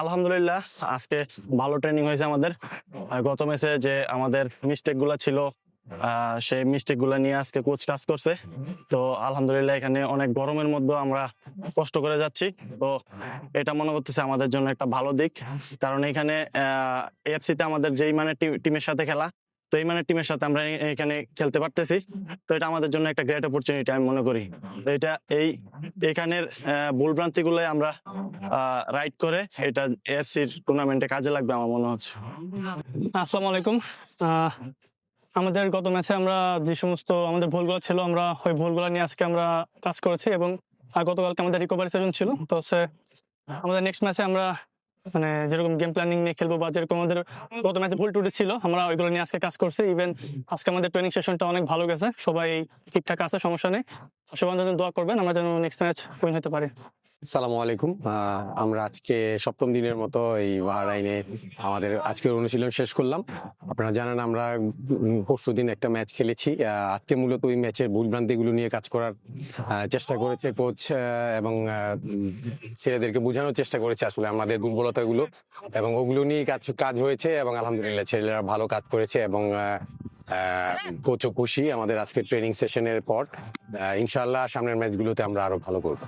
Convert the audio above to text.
আলহামদুলিল্লাহ, আজকে ভালো ট্রেনিং হয়েছে আমাদের। গত ম্যাচে যে আমাদের মিস্টেকগুলা ছিল সেই মিস্টেকগুলা নিয়ে আজকে কোচ কাজ করছে। তো আলহামদুলিল্লাহ, এখানে অনেক গরমের মধ্যে আমরা কষ্ট করে যাচ্ছি। তো এটা মনে করতেছে আমাদের জন্য একটা ভালো দিক। কারণ এখানে এফসি তে আমাদের যেই মানে টিমের সাথে খেলা তো এই মানে টিমের সাথে আমরা এখানে খেলতে পারতেছি। তো এটা আমাদের জন্য একটা গ্রেট অপরচুনিটি আমি মনে করি। এটা এই, এখানের ভুল ভ্রান্তি আমরা রাইড করে এটা এফসির টুর্নামেন্টে কাজে লাগবে আমার মনে হচ্ছে। আসসালামু আলাইকুম। আমাদের গত ম্যাচে আমরা যে সমস্ত আমাদের ভুলগুলো ছিল, আমরা ওই ভুলগুলো নিয়ে আজকে আমরা কাজ করেছি এবং গতকালকে আমাদের রিকভারি সেশন ছিল। তো হচ্ছে, আমাদের নেক্সট ম্যাচে আমরা মানে যেরকম গেম প্ল্যানিং নিয়ে খেলব বা যেরকম আমাদের গত ম্যাচে ভুল টুটি ছিল, আমরা ওইগুলো নিয়ে আজকে কাজ করছি। ইভেন আজকে আমাদের ট্রেনিং সেশনটা অনেক ভালো গেছে। সবাই ঠিকঠাক আছে, সমস্যা নেই। সবাই যেন দোয়া করবেন, আমরা যেন নেক্সট ম্যাচ উইন হতে পারি। সালামু আলাইকুম। আমরা আজকে সপ্তম দিনের মতো এই বাহরাইনে আমাদের আজকের অনুশীলন শেষ করলাম। আপনারা জানেন আমরা পরশু দিন একটা ম্যাচ খেলেছি। আজকে মূলত ওই ম্যাচের ভুলভ্রান্তিগুলো নিয়ে কাজ করার চেষ্টা করেছে কোচ এবং ছেলেদেরকে বোঝানোর চেষ্টা করেছে আসলে আমাদের দুর্বলতাগুলো। এবং ওগুলো নিয়ে কাজ কাজ হয়েছে এবং আলহামদুলিল্লাহ ছেলেরা ভালো কাজ করেছে এবং কোচও খুশি আমাদের আজকে ট্রেনিং সেশনের পর। ইনশাল্লাহ সামনের ম্যাচগুলোতে আমরা আরও ভালো করব।